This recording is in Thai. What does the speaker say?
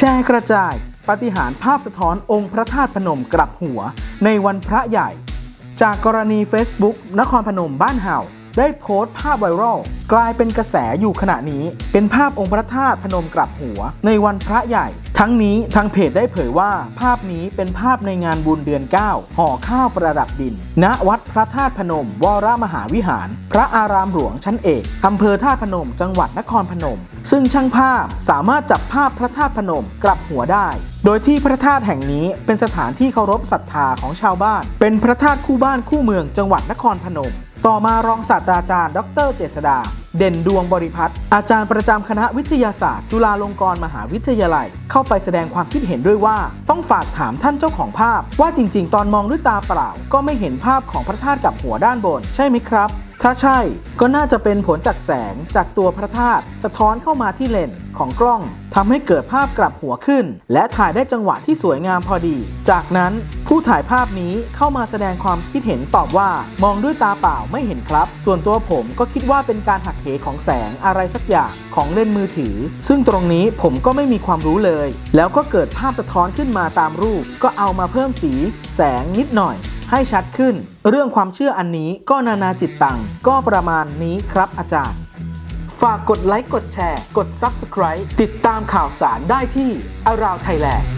แชร์กระจายปฏิหารภาพสะท้อนองค์พระธาตุพนมกลับหัวในวันพระใหญ่ จากกรณี Facebook นครพนมบ้านเห่า ได้โพสต์ภาพไวรัลกลายเป็นกระแสอยู่ขณะนี้ เป็นภาพองค์พระธาตุพนมกลับหัว ในวันพระใหญ่ ทั้งนี้ทางเพจได้เผยว่า ภาพนี้เป็นภาพในงานบุญเดือน 9 ห่อข้าวประดับดิน ณวัดพระธาตุพนม วรมหาวิหาร พระอารามหลวงชั้นเอกอำเภอธาตุพนม จังหวัดนครพนม ซึ่งช่างภาพสามารถจับภาพพระธาตุพนมกลับหัวได้ โดยที่พระธาตุแห่งนี้เป็นสถานที่เคารพศรัทธาของชาวบ้าน เป็นพระธาตุคู่บ้านคู่เมืองจังหวัดนครพนม ต่อมารองศาสตราจารย์ ดรเจษดา เด่นดวงบริพัตรอาจารย์ประจำคณะวิทยาศาสตร์ จุฬาลงกรณ์มหาวิทยาลัย เข้าไปแสดงความคิดเห็นด้วยว่า ต้องฝากถามท่านเจ้าของภาพ ว่าจริง ๆ ตอนมองด้วยตาเปล่า ก็ไม่เห็นภาพของพระธาตุกับหัวด้านบน ใช่ไหมครับ ถ้าใช่ก็น่าจะเป็นผลจากแสงจากตัวพระธาตุสะท้อนเข้ามาที่เลนส์ของกล้องทำให้เกิดภาพกลับหัวขึ้น และถ่ายได้จังหวะที่สวยงามพอดี จากนั้นผู้ถ่ายภาพนี้เข้ามาแสดงความคิดเห็นตอบว่า มองด้วยตาเปล่าไม่เห็นครับ ส่วนตัวผมก็คิดว่าเป็นการหักเหของแสงอะไรสักอย่างของเลนส์มือถือ ซึ่งตรงนี้ผมก็ไม่มีความรู้เลย แล้วก็เกิดภาพสะท้อนขึ้นมาตามรูป ก็เอามาเพิ่มสี แสงนิดหน่อย ให้ชัดขึ้น เรื่องความเชื่ออันนี้ก็นานาจิตตัง ก็ประมาณนี้ครับอาจารย์ ฝากกดไลค์กดแชร์ กด Subscribe ติดตามข่าวสารได้ที่ Around Thailand